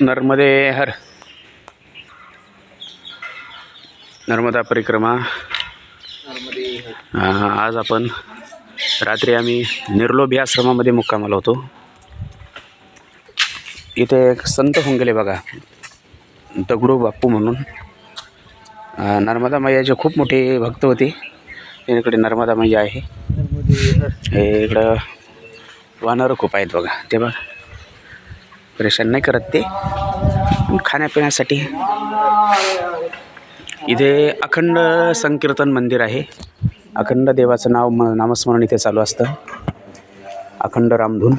नर्मदे हर। नर्मदा परिक्रमा। आज आपण रात्री आम्ही निर्लोभी आश्रमामध्ये मुक्कामाला होतो. इथे एक संत होऊन गेले बघा. दगडू बाप्पू म्हणून. नर्मदा मैयाचे खूप मोठे भक्त होते. इकडे नर्मदा मैया आहे. हे इकडं वानरं खूप आहेत बघा. ते बघा. परेशान नाही करत ते. खाण्यापिण्यासाठी. इथे अखंड संकीर्तन मंदिर आहे. अखंड देवाचं नाव म नामस्मरण इथे चालू असतं. अखंड रामधून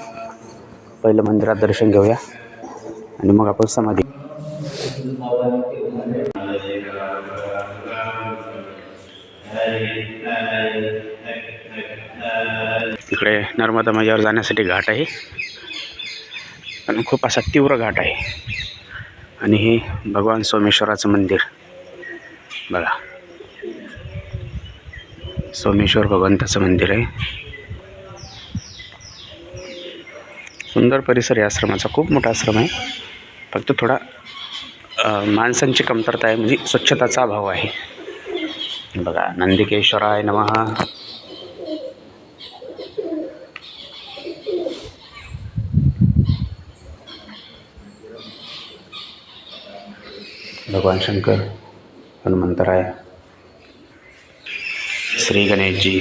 पहिलं मंदिरात दर्शन घेऊया. आणि मग आपण समाधी. इकडे नर्मदा मैयावर जाण्यासाठी घाट आहे. कारण खूप असा तीव्र घाट आहे. आणि हे भगवान सोमेश्वराचं मंदिर. बघा. सोमेश्वर भगवंताचं मंदिर आहे. सुंदर परिसर आहे आश्रमाचा. खूप मोठा आश्रम आहे. फक्त थोडा माणसांची कमतरता आहे. म्हणजे स्वच्छताचा अभाव आहे. बघा. नंदिकेश्वराय नमः. भगवान शंकर हनुमंतराय श्री गणेश जी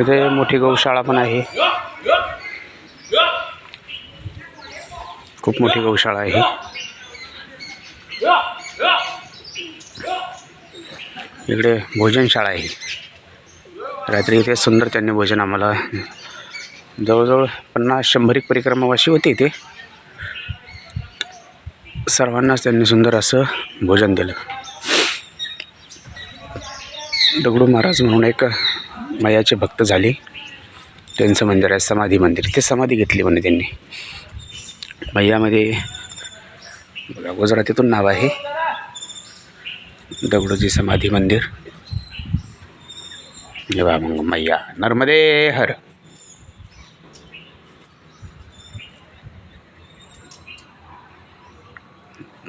इथे मोठी गौशाळा पण आहे. खूप मोठी गौशाळा आहे इकडे भोजनशाळा आहे रात्री इथे सुंदर त्यांनी भोजन आम्हाला जवळजवळ पन्नास शंभरिक परिक्रमावाशी होती इथे. सर्वांनाच त्यांनी सुंदर असं भोजन दिलं. दगडू महाराज म्हणून एक मयाचे भक्त झाले. त्यांचं मंदिर आहे समाधी मंदिर. ते समाधी घेतली म्हणे त्यांनी. मैयामध्ये बघा गुजरातीतून नाव आहे. दगडूजी समाधी मंदिर. हे मग मैया. नर्मदे हर.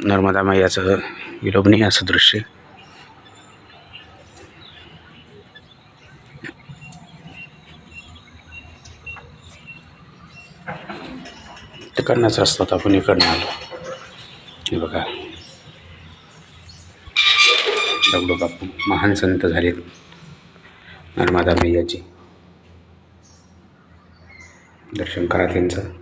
नर्मदा मैयाचं विलोभनीय असं दृश्य. तिकडनंच रस्ता होता आपण इकडनं आलो. हे बघा. दगडू बापू महान संत झालेत. नर्मदा मैयाचे दर्शन करा त्यांचं.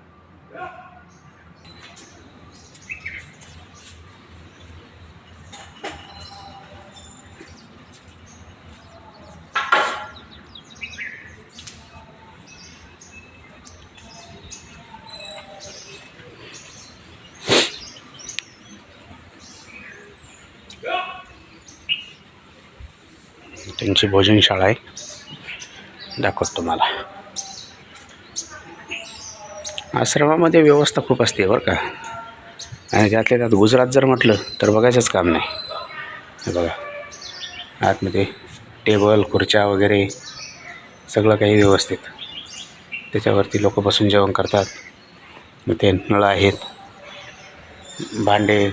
त्यांची भोजनशाळा आहे. दाखवतो तुम्हाला. आश्रमामध्ये व्यवस्था खूप असते बरं का. आणि त्यातल्या त्यात गुजरात जर म्हटलं तर बघायचंच काम नाही. हे बघा. आतमध्ये टेबल खुर्च्या वगैरे सगळं काही व्यवस्थित. त्याच्यावरती लोक बसून जेवण करतात. मग ते नळ आहेत. भांडे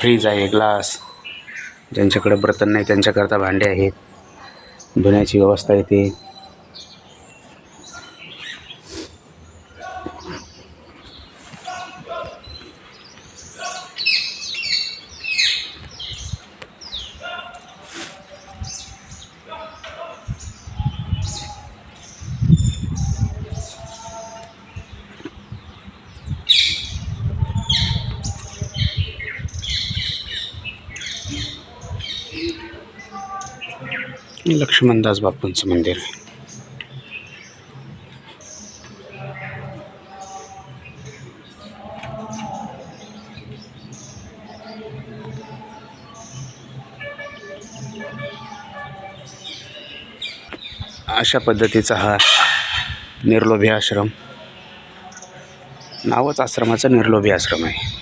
फ्रीज आहे ग्लास. ज्यांच्याकडे बर्तन नाही त्यांच्याकरता भांडे आहेत. धुण्याची व्यवस्था येते लक्ष्मणदास बापूंचं मंदिर अशा पद्धतीचा हा निर्लोभी आश्रम. नावच आश्रमाचा निर्लोभी आश्रम आहे.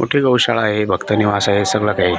मोठी गौशाळा आहे भक्तनिवास आहे सगळं काही.